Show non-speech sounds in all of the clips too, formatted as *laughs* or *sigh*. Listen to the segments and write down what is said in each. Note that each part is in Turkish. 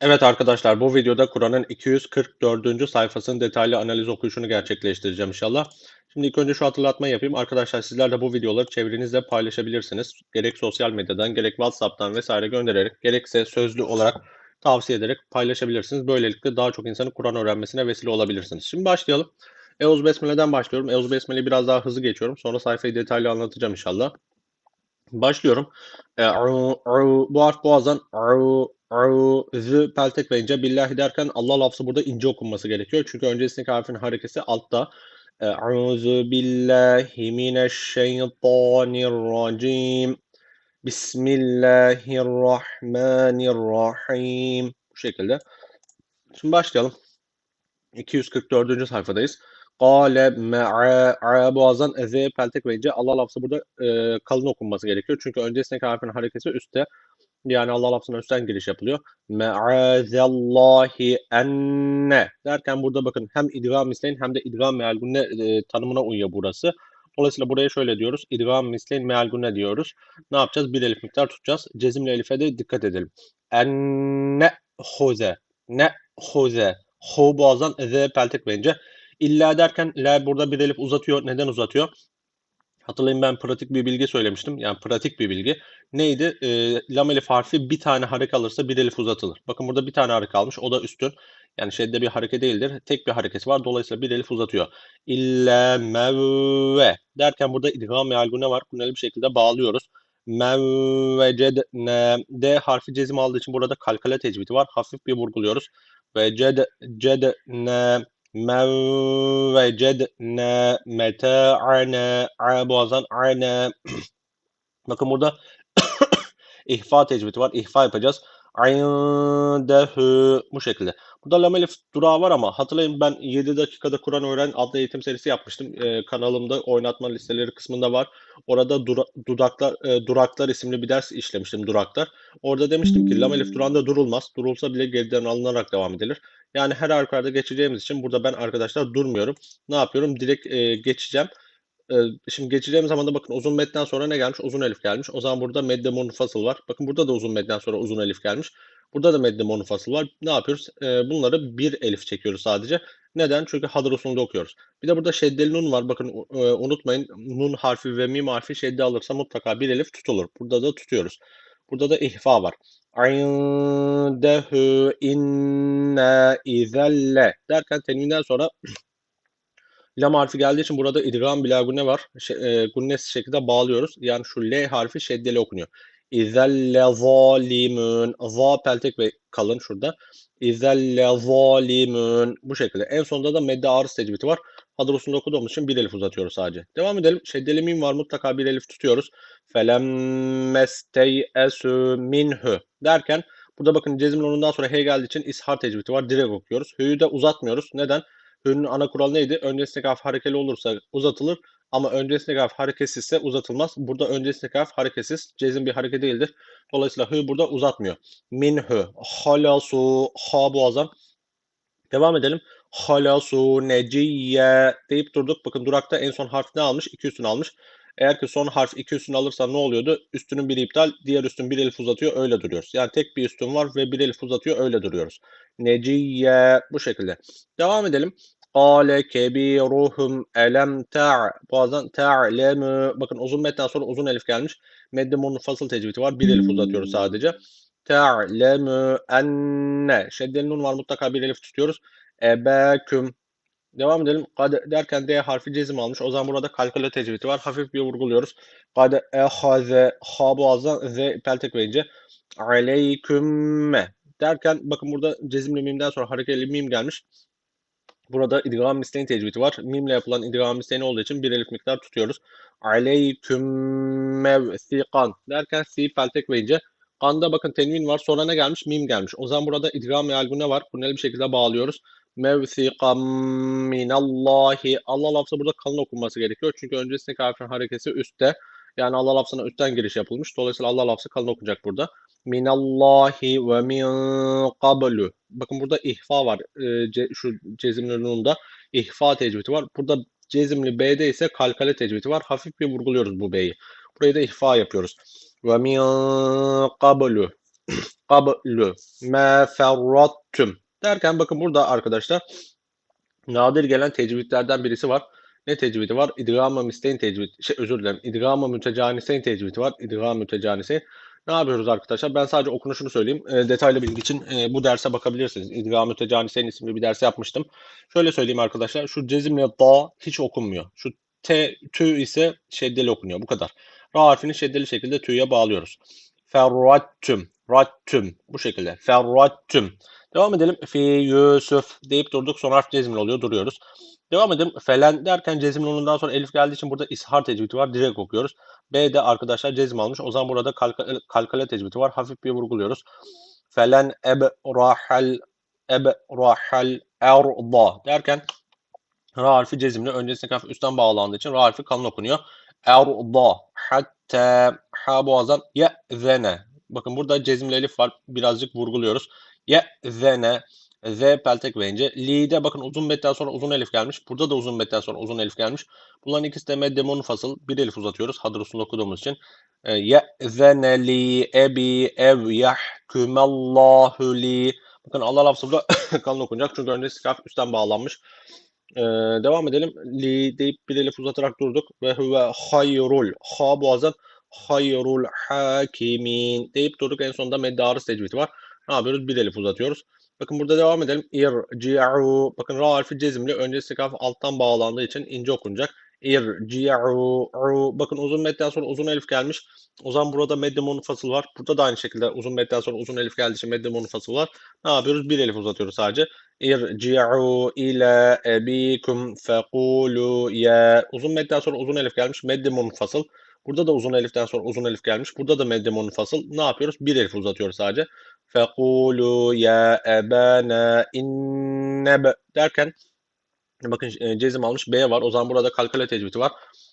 Evet arkadaşlar bu videoda Kur'an'ın 244. sayfasının detaylı analiz okuyuşunu gerçekleştireceğim inşallah. Şimdi ilk önce şu hatırlatmayı yapayım. Arkadaşlar sizler de bu videoları çevrenizde paylaşabilirsiniz. Gerek sosyal medyadan gerek WhatsApp'tan vesaire göndererek gerekse sözlü olarak tavsiye ederek paylaşabilirsiniz. Böylelikle daha çok insanın Kur'an öğrenmesine vesile olabilirsiniz. Şimdi başlayalım. Euz Besmele'den başlıyorum. Euz Besmele'yi biraz daha hızlı geçiyorum. Sonra sayfayı detaylı anlatacağım inşallah. Başlıyorum. E, bu harf boğazdan ru, ru, zı peltek ve ince. Billahi derken Allah lafzı burada ince okunması gerekiyor. Çünkü öncesindeki harfin harekesi altta. Euzu billahi mineşşeytanirracim. Bismillahirrahmanirrahim. Bu şekilde. Şimdi başlayalım. 244. sayfadayız. Kale me'a boğazdan eze peltek ve ince. Allah lafzı burada e, kalın okunması gerekiyor. Çünkü öncesindeki harfin harekesi üstte. Yani Allah lafzına üstten giriş yapılıyor. Me'azallahi enne derken burada bakın hem idgam misleyin hem de idgam meal gunne e, tanımına uyuyor burası. Dolayısıyla buraya şöyle diyoruz. İdgam misleyin meal gunne diyoruz. Ne yapacağız? Bir elif miktar tutacağız. Cezimli elife de dikkat edelim. Enne hoze. Ne hoze. Ho boğazdan eze peltek bence. İlla derken la burada bir elif uzatıyor. Neden uzatıyor? Hatırlayın ben pratik bir bilgi söylemiştim. Yani pratik bir bilgi. Neydi? E, lam elif harfi bir tane hareket alırsa bir elif uzatılır. Bakın burada bir tane hareket almış. O da üstün. Yani şeyde bir hareket değildir. Tek bir hareketi var. Dolayısıyla bir elif uzatıyor. İlla mevve derken burada idgam meal ne var? Bunu bir şekilde bağlıyoruz. Mevvecedne D harfi cezim aldığı için burada kalkale tecvidi var. Hafif bir vurguluyoruz. Ve ced cedne vecedne meta'ane a boğazdan ane *clears throat* bakın burada *clears throat* ihfa tecvidi var. İhfa yapacağız. İndehu bu şekilde. Burada lam elif durağı var ama hatırlayın ben 7 dakikada Kur'an öğren adlı eğitim serisi yapmıştım. Ee, kanalımda oynatma listeleri kısmında var. Orada dura, dudaklar e, duraklar isimli bir ders işlemiştim duraklar. Orada demiştim ki lam elif durağında durulmaz. Durulsa bile geriden alınarak devam edilir. Yani her halükarda geçeceğimiz için burada ben arkadaşlar durmuyorum. Ne yapıyorum? Direkt e, geçeceğim. E, şimdi geçeceğim zaman da bakın uzun metten sonra ne gelmiş? Uzun elif gelmiş. O zaman burada medde munfasıl var. Bakın burada da uzun metten sonra uzun elif gelmiş. Burada da medde munfasıl var. Ne yapıyoruz? E, bunları bir elif çekiyoruz sadece. Neden? Çünkü hadır usulünde okuyoruz. Bir de burada şeddeli nun var. Bakın e, unutmayın nun harfi ve mim harfi şedde alırsa mutlaka bir elif tutulur. Burada da tutuyoruz. Burada da ihfa var. İndehu inna izelle derken tenvinden sonra *clears throat* lam harfi geldiği için burada idgam bila gunne var. Şey, e, gunnes şekilde bağlıyoruz. Yani şu L harfi şeddeli okunuyor. İzelle zalimun. Za peltek ve kalın şurada. İzelle zalimun. Bu şekilde. En sonunda da medde arız tecvidi var. Hadır usulünde okuduğumuz için bir elif uzatıyoruz sadece. Devam edelim. Şeddeli mim var. Mutlaka bir elif tutuyoruz. Felemmestey'esu minhu derken burada bakın cezmin onundan sonra he geldiği için ishar tecvidi var. Direkt okuyoruz. Hü'yü de uzatmıyoruz. Neden? Hü'nün ana kuralı neydi? Öncesindeki harf harekeli olursa uzatılır. Ama öncesindeki harf hareketsizse uzatılmaz. Burada öncesindeki harf hareketsiz. Cezim bir hareket değildir. Dolayısıyla hü burada uzatmıyor. Minhü, halasu, ha boğazan. Devam edelim. Halasu, neciyye deyip durduk. Bakın durakta en son harf ne almış? İki üstünü almış. Eğer ki son harf iki üstünü alırsa ne oluyordu? Üstünün biri iptal, diğer üstün bir elif uzatıyor, öyle duruyoruz. Yani tek bir üstün var ve bir elif uzatıyor, öyle duruyoruz. Neciyye bu şekilde. Devam edelim. Kale kebiruhum elem ta' bazen ta'lemu bakın uzun metten sonra uzun elif gelmiş. Medde munfasıl tecvidi var. Bir elif uzatıyoruz sadece. Ta'lemu enne. Şeddeli nun var mutlaka bir elif tutuyoruz. Ebeküm. Devam edelim. Kad derken D harfi cezim almış. O zaman burada kalküle tecvidi var. Hafif bir vurguluyoruz. Kad ehaze ha boğazdan z peltek verince aleykümme derken bakın burada cezimli mimden sonra hareketli mim gelmiş. Burada idgam misleyin tecvidi var. Mimle yapılan idgam misleyin olduğu için bir elif miktar tutuyoruz. Aleyküm mevsikan derken si peltek verince Kanda bakın tenvin var. Sonra ne gelmiş? Mim gelmiş. O zaman burada idgam meal ne var? Bunu bir şekilde bağlıyoruz. Mevsikam minallahi. Allah lafzı burada kalın okunması gerekiyor. Çünkü öncesindeki harfin harekesi üstte. Yani Allah lafzına üstten giriş yapılmış. Dolayısıyla Allah lafzı kalın okunacak burada. Minallahi ve min qablu. Bakın burada ihfa var. E, ce, şu cezimli nununda ihfa tecvidi var. Burada cezimli B'de ise kalkale tecvidi var. Hafif bir vurguluyoruz bu B'yi. Burayı da ihfa yapıyoruz. Ve min qablu. *clears throat* qablu ma ferrattum derken bakın burada arkadaşlar nadir gelen tecvidlerden birisi var. Ne tecvidi var? İdgam-ı misteyn tecvidi. Şey özür dilerim. İdgam-ı mütecaniseyn tecvidi var. İdgam-ı mütecaniseyn. Ne yapıyoruz arkadaşlar? Ben sadece okunuşunu söyleyeyim. E, detaylı bilgi için e, bu derse bakabilirsiniz. İdgam-ı mütecaniseyn isimli bir ders yapmıştım. Şöyle söyleyeyim arkadaşlar. Şu cezimle da hiç okunmuyor. Şu t, tü ise şeddeli okunuyor. Bu kadar. Ra harfini şeddeli şekilde tüye bağlıyoruz. Ferrattüm. Rattüm. Bu şekilde. Ferrattüm. Devam edelim. Fi Yusuf deyip durduk. Son harf cezimli oluyor. Duruyoruz. Devam edelim. Felen derken cezimli onundan sonra elif geldiği için burada ishar tecvidi var. Direkt okuyoruz. B'de arkadaşlar cezim almış. O zaman burada kalkale, kalkale tecvidi var. Hafif bir vurguluyoruz. Felen ebrahal ebrahal erda derken ra harfi cezimli. Öncesine hafif üstten bağlandığı için ra harfi kalın okunuyor. Erda hatta ha boğazdan ye'zene. Bakın burada cezimli elif var. Birazcık vurguluyoruz. Ye'zene Z peltek verince. Li'de bakın uzun betten sonra uzun elif gelmiş. Burada da uzun betten sonra uzun elif gelmiş. Bunların ikisi de medde fasıl. Bir elif uzatıyoruz. Hadrusunu okuduğumuz için. E, Ye'zene li ebi ev yahkumallahu li. Bakın Allah lafzı burada *laughs* kalın okunacak. Çünkü önce skaf üstten bağlanmış. Ee, devam edelim. Li deyip bir elif uzatarak durduk. Ve huve hayrul. Ha boğazdan hayrul hakimin deyip durduk. En sonunda meddarı secviti var. Ne yapıyoruz? Bir elif uzatıyoruz. Bakın burada devam edelim. İrci'u. Bakın ra harfi cezimli. Öncesi kaf alttan bağlandığı için ince okunacak. İrci'u. Bakın uzun medden sonra uzun elif gelmiş. O zaman burada medde munfasıl var. Burada da aynı şekilde uzun medden sonra uzun elif geldiği için medde munfasıl var. Ne yapıyoruz? Bir elif uzatıyoruz sadece. İrci'u ila ebikum fekulu ya. Uzun medden sonra uzun elif gelmiş. Medde munfasıl. Burada da uzun eliften sonra uzun elif gelmiş. Burada da medde munfasıl. Ne yapıyoruz? Bir elif uzatıyoruz sadece. Fekulu ya ebana inneb derken bakın e, cezim almış B var. O zaman burada kalkale tecvidi var.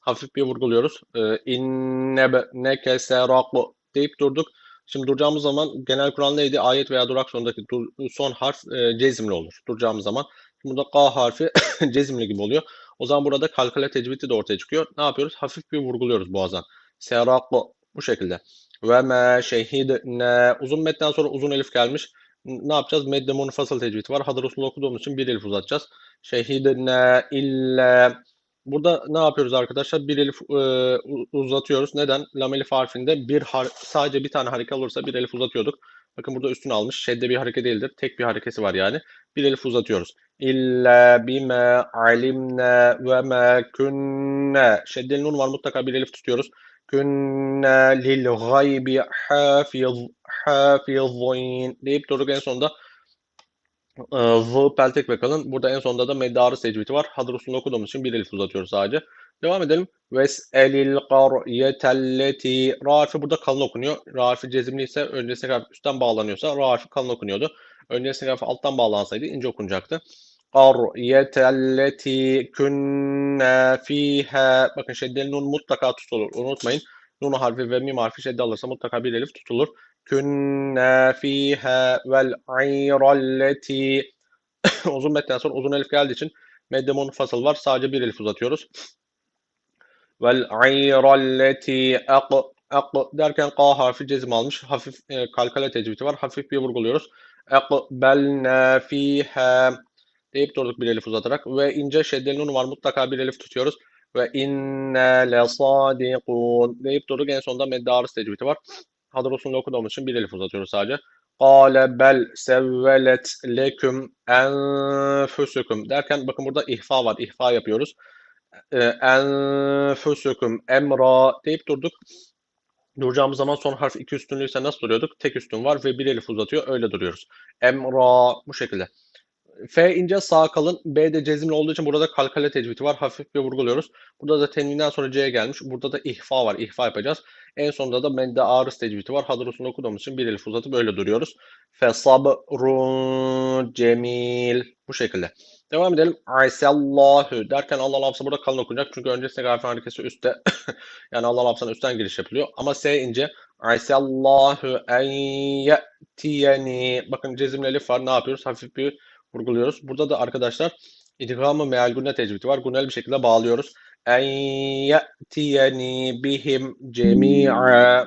Hafif bir vurguluyoruz. E, inneb nekeserak deyip durduk. Şimdi duracağımız zaman genel kural neydi? Ayet veya durak sonundaki dur, son harf e, cezimli olur. Duracağımız zaman. Şimdi burada K harfi *coughs* cezimli gibi oluyor. O zaman burada kalkale tecvidi de ortaya çıkıyor. Ne yapıyoruz? Hafif bir vurguluyoruz boğazdan. Serak bu şekilde. Ve me şehidne. Uzun metten sonra uzun elif gelmiş. Ne yapacağız? Medde munfasıl tecvidi var. Hadır usulü okuduğumuz için bir elif uzatacağız. Şehidne ille. Burada ne yapıyoruz arkadaşlar? Bir elif e, uzatıyoruz. Neden? Lam elif harfinde bir har sadece bir tane hareket olursa bir elif uzatıyorduk. Bakın burada üstüne almış. Şedde bir hareket değildir. Tek bir harekesi var yani. Bir elif uzatıyoruz. İlla bime alimne ve me kunne. Şeddeli nun var mutlaka bir elif tutuyoruz. Künne lil gaybi hafiz hafizin deyip durduk en sonunda V peltek ve kalın. Burada en sonunda da meddarı secviti var. Hadır usulünü okuduğumuz için bir elif uzatıyoruz sadece. Devam edelim. Ves'elil qaryetelleti. Ra harfi burada kalın okunuyor. Ra harfi cezimli ise öncesine kadar üstten bağlanıyorsa ra harfi kalın okunuyordu. Öncesine kadar alttan bağlansaydı ince okunacaktı. Qaryetelleti künne fiha. Bakın şeddeli nun mutlaka tutulur. Unutmayın. Nun harfi ve mim harfi şedde alırsa mutlaka bir elif tutulur. Künne fiha vel ayralleti. *coughs* uzun metten sonra uzun elif geldiği için medde fasıl var. Sadece bir elif uzatıyoruz. Vel ayralleti ak ak derken K harfi cezim almış. Hafif e, kalkale tecvidi var. Hafif bir vurguluyoruz. Akbelna fiha deyip durduk bir elif uzatarak ve ince şeddeli nun var mutlaka bir elif tutuyoruz ve inne lesadikun deyip durduk en sonunda medde arız tecvidi var. Hadır usulünü okuduğumuz için bir elif uzatıyoruz sadece. Kale bel sevvelet leküm enfusukum derken bakın burada ihfa var. İhfa yapıyoruz. E, enfusukum emra deyip durduk. Duracağımız zaman son harf iki üstünlüyse nasıl duruyorduk? Tek üstün var ve bir elif uzatıyor. Öyle duruyoruz. Emra bu şekilde. F ince sağ kalın. B de cezimli olduğu için burada kalkale tecvidi var. Hafif bir vurguluyoruz. Burada da tenvinden sonra C'ye gelmiş. Burada da ihfa var. İhfa yapacağız. En sonunda da mende arız tecvidi var. Hadrusunu okuduğumuz için bir elif uzatıp böyle duruyoruz. Fesabrun cemil. Bu şekilde. Devam edelim. Aysallahu derken Allah lafzı burada kalın okunacak. Çünkü öncesinde gafir harekesi üstte. *laughs* yani Allah lafzına üstten giriş yapılıyor. Ama S ince. Aysallahu en ye'tiyeni. Bakın cezimli elif var. Ne yapıyoruz? Hafif bir vurguluyoruz. Burada da arkadaşlar idgamı meal gune tecvidi var. Gunel bir şekilde bağlıyoruz. En ye'tiyeni bihim cemi'a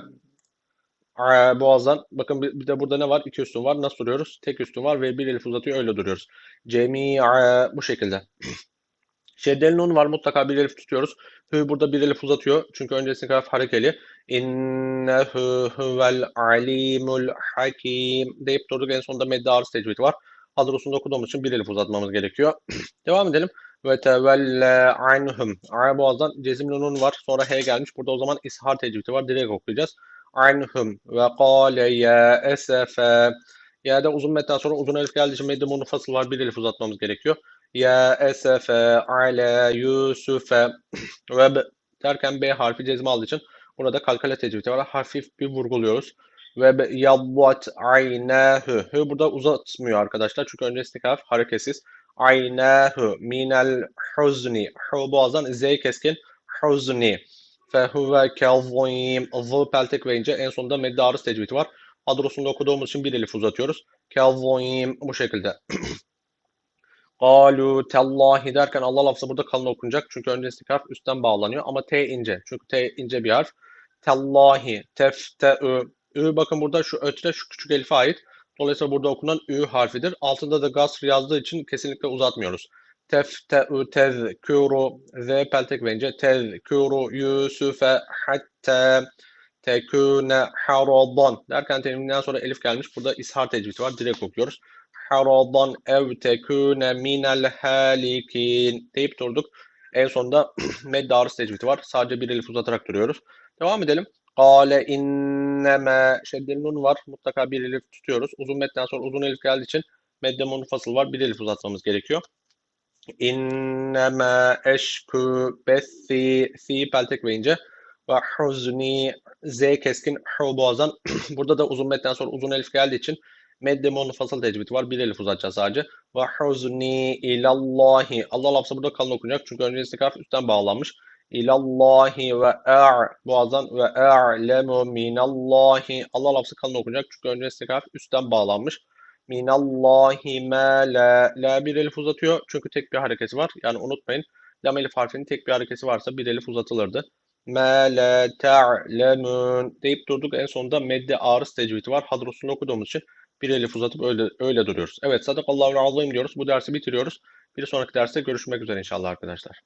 a boğazdan. Bakın bir, de burada ne var? İki üstün var. Nasıl duruyoruz? Tek üstün var ve bir elif uzatıyor. Öyle duruyoruz. Cemi'a bu şekilde. *clears throat* Şeddeli nun var. Mutlaka bir elif tutuyoruz. Hü burada bir elif uzatıyor. Çünkü öncesindeki harf harekeli. İnnehu huvel alimul hakim deyip durduk. En sonunda medde arız tecvidi var. Usulünde okuduğumuz için bir elif uzatmamız gerekiyor. *clears throat* Devam edelim. Ve tevelle anhum. Boğazdan cezimli nun var. Sonra H gelmiş. Burada o zaman ishar tecvidi var. Direkt okuyacağız. Anhum ve kâle ya esefe. Ya da uzun metten sonra uzun elif geldiği için medde munfasıl var. Bir elif uzatmamız gerekiyor. Ya esefe ale yusufe *clears throat* ve derken B harfi cezmi aldığı için burada kalkale tecvidi var. Hafif bir vurguluyoruz. Ve b- yabbat aynahu. Hı burada uzatmıyor arkadaşlar. Çünkü öncesindeki harf hareketsiz. Aynahu minel huzni. Hu boğazdan Z keskin. Huzni. Fehuve kezim. Z peltek ve ince. En sonunda medde arız tecvidi var. Adrosunda okuduğumuz için bir elif uzatıyoruz. Kezim bu şekilde. *clears throat* Galu tellahi derken Allah lafzı burada kalın okunacak. Çünkü öncesindeki harf üstten bağlanıyor. Ama T ince. Çünkü T ince bir harf. Tellahi, tefte'ü. Ü bakın burada şu ötre şu küçük elife ait. Dolayısıyla burada okunan Ü harfidir. Altında da gasr yazdığı için kesinlikle uzatmıyoruz. Tefte'ü tezkuru. Z peltek verince tezkuru Yusufe hatta tekune haradan derken teriminden sonra elif gelmiş. Burada ishar tecvidi var. Direkt okuyoruz haradan ev tekune minel halikin deyip durduk. En sonunda *clears throat* medde arız tecvidi var. Sadece bir elif uzatarak duruyoruz. Devam edelim. Kale inneme şeddeli nun var. Mutlaka bir elif tutuyoruz. Uzun metten sonra uzun elif geldiği için medde munfasıl var. Bir elif uzatmamız gerekiyor. İnneme eşku bessi si peltek ve ince ve huzni z keskin hu boğazdan. *clears throat* Burada da uzun metten sonra uzun elif geldiği için medde munfasıl tecvidi var. Bir elif uzatacağız sadece. Ve huzni ilallahi. Allah lafzı burada kalın okunacak. Çünkü öncesindeki harf üstten bağlanmış. İlallahi ve a' boğazdan ve a'lemu minallahi. Allah lafzı kalın okunacak. Çünkü öncesindeki harf üstten bağlanmış. Minallahi ma la. La bir elif uzatıyor. Çünkü tek bir hareketi var. Yani unutmayın. Lam elif harfinin tek bir hareketi varsa bir elif uzatılırdı. Ma la ta'lemun deyip durduk. En sonunda medde arız tecvidi var. Hadrosunu okuduğumuz için bir elif uzatıp öyle, öyle duruyoruz. Evet sadakallahu azim diyoruz. Bu dersi bitiriyoruz. Bir sonraki derste görüşmek üzere inşallah arkadaşlar.